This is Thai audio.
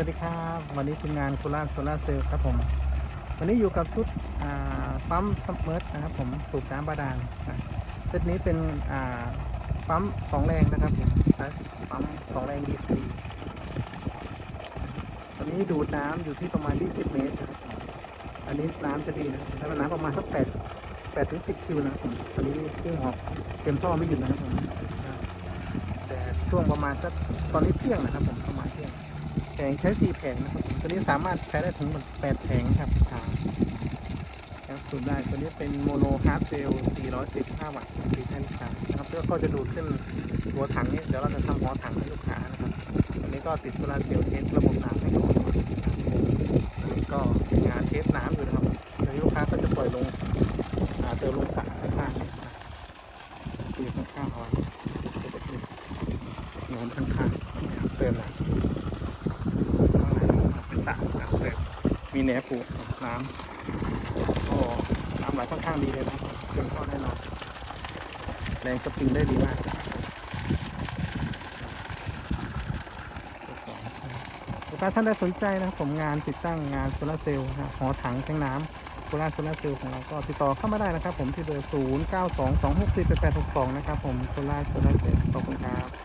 วัสดีครับ วันนี้ทีมงานโคราโซลาเซลล์ครับผม วันนี้อยู่กับชุดปั๊มซัมเมอร์นะครับผมสูบน้ำบาดาลนะเซตนี้เป็นปั๊มสองแรงนะครับผมปั๊มสองแรง DC ตอนนี้ดูดน้ำอยู่ที่ประมาณ 20 เมตรนะครับผมอันนี้น้ำจะดีนะถ้าน้ำประมาณสัก8 8ถึง10คิวนะครับผมตอนนี้เครื่องหอกเต็มท่อไม่หยุดนะครับผมแต่ช่วงประมาณสักตอนนี้เที่ยงนะครับผมประมาณ แผงใช้สี่แผงนะครับตัวนี้สามารถใช้ได้ถึงหมดแปดแผงครับขาครับสูบได้ตัวนี้เป็นโมโนฮาร์ดเซล445 วัตต์ดีแทนลูกค้านะครับแล้วก็จะดูดขึ้นหัวถังนี้เดี๋ยวเราจะทำหัวถังให้ลูกค้านะครับตัวนี้ก็ติดโซลาร์เซลล์เทสระบบน้ำให้ก่อนก็งานเทสน้ำอยู่นะครับเดี๋ยวลูกค้าก็จะปล่อยลงเติมลงสระข้างๆนะครับอยู่ข้างๆเอาไว้โน้มข้างๆเติมน้ำ เป็นสระน้ำเลย มีแหนปูน้ำโอ้น้ำไหลค่อนข้างดีเลยนะเต็มข้อแน่นอนแรงสปริงได้ดีมากลูกค้าท่านใดสนใจนะครับผมงานติดตั้งงานโซลาเซลล์นะหอถังแทงน้ำโซลาร์โซลาเซลล์ของเราก็ติดต่อเข้ามาได้นะครับ ผมที่เบอร์ 0 9 2 2 6 4 8 8 6 2 นะครับผมโซลาร์โซลาเซลล์ขอบคุณครับ